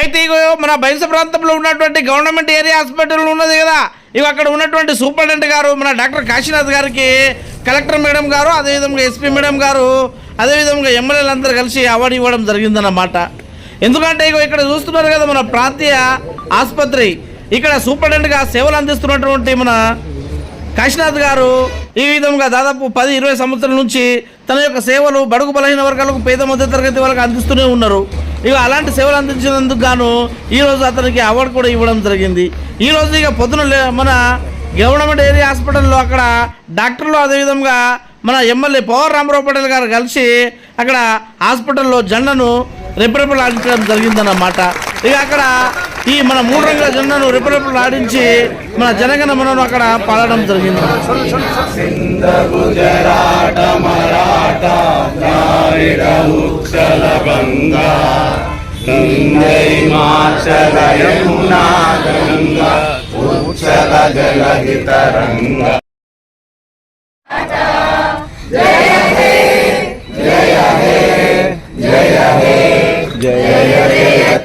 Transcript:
అయితే ఇగో మన బైస ప్రాంతంలో ఉన్నటువంటి గవర్నమెంట్ ఏరియా హాస్పిటల్ ఉన్నది కదా. ఇక అక్కడ ఉన్నటువంటి సూపరింటెండెంట్ గారు మన డాక్టర్ కాశీనాథ్ గారికి కలెక్టర్ మేడం గారు అదేవిధంగా ఎస్పీ మేడం గారు అదేవిధంగా ఎమ్మెల్యేలు అందరూ కలిసి అవార్డు ఇవ్వడం జరిగిందన్నమాట. ఎందుకంటే ఇగో ఇక్కడ చూస్తున్నారు కదా మన ప్రాంతీయ ఆసుపత్రి. ఇక్కడ సూపరింటెండెంట్గా సేవలు అందిస్తున్నటువంటి మన కాశీనాథ్ గారు ఈ విధంగా దాదాపు పది ఇరవై సంవత్సరాల నుంచి తన యొక్క సేవలు బడుగు బలహీన వర్గాలకు పేద మధ్య తరగతి వాళ్ళకి అందిస్తూనే ఉన్నారు. ఇక అలాంటి సేవలు అందించినందుకు గాను ఈ రోజు అతనికి అవార్డు కూడా ఇవ్వడం జరిగింది. ఈ రోజు ఇక పొద్దున లే- మన గవర్నమెంట్ ఏరియా హాస్పిటల్లో అక్కడ డాక్టర్లు అదేవిధంగా మన ఎమ్మెల్యే పవర్ రామరావు పటేల్ గారు కలిసి అక్కడ హాస్పిటల్లో జెండాను ఆడించడం జరిగిందన్నమాట. ఇక అక్కడ ఈ మన మూడు రంగుల జెండాను రెప్పరెప్పలు ఆడించి మన జనగణ మనను అక్కడ పాడడం జరిగింది. విరముక్షలభంగా గంగై మాచలయమునా గంగా ఉచ్చల జలగితరంగా జయ హే జయ హే జయ హే జయ హే.